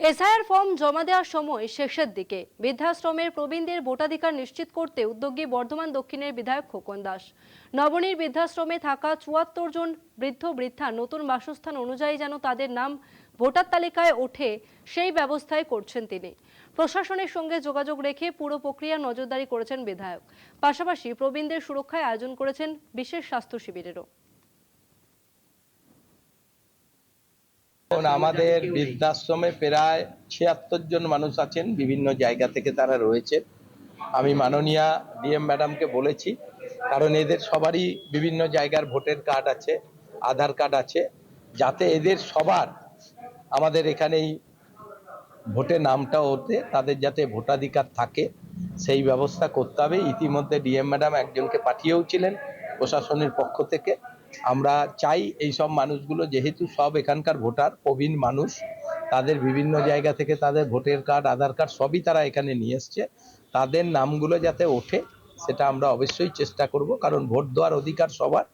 SIR form জমা দেওয়ার সময় শেষের দিকে বৃদ্ধাশ্রমের প্রবীণদের ভোটাধিকার নিশ্চিত করতে উদ্যোগী বর্ধমান দক্ষিণের বিধায়ক খোকন দাস। নবনীর বৃদ্ধাশ্রমে থাকা চুয়াত্তর জন বৃদ্ধ বৃদ্ধা নতুন বাসস্থান অনুযায়ী যেন তাদের নাম ভোটার তালিকায় ওঠে, সেই ব্যবস্থায় করছেন তিনি। প্রশাসনের সঙ্গে যোগাযোগ রেখে পুরো প্রক্রিয়া নজরদারি করেছেন বিধায়ক। পাশাপাশি প্রবীণদের সুরক্ষায় আয়োজন করেছেন বিশেষ স্বাস্থ্য শিবিরেরও। এখন আমাদের বৃদ্ধাশ্রমে প্রায় ছিয়াত্তর জন মানুষ আছেন বিভিন্ন জায়গা থেকে তারা রয়েছে। আমি মাননীয়া ডিএম ম্যাডামকে বলেছি কারণ এদের সবারই বিভিন্ন জায়গার ভোটের কার্ড আছে আধার কার্ড আছে যাতে এদের সবার আমাদের এখানেই ভোটে নামটা ওতে তাদের যাতে ভোটাধিকার থাকে সেই ব্যবস্থা করতে হবে। ইতিমধ্যে ডিএম ম্যাডাম একজনকে পাঠিয়েও ছিলেন প্রশাসনের পক্ষ থেকে। আমরা চাই এই সব মানুষগুলো, যেহেতু সব এখানকার ভোটার, প্রবীণ মানুষ, তাদের বিভিন্ন জায়গা থেকে তাদের ভোটের কার্ড, আধার কার্ড সবই তারা এখানে নিয়ে এসছে। তাদের নামগুলো যাতে ওঠে, সেটা আমরা অবশ্যই চেষ্টা করব, কারণ ভোট দেওয়ার অধিকার সবার।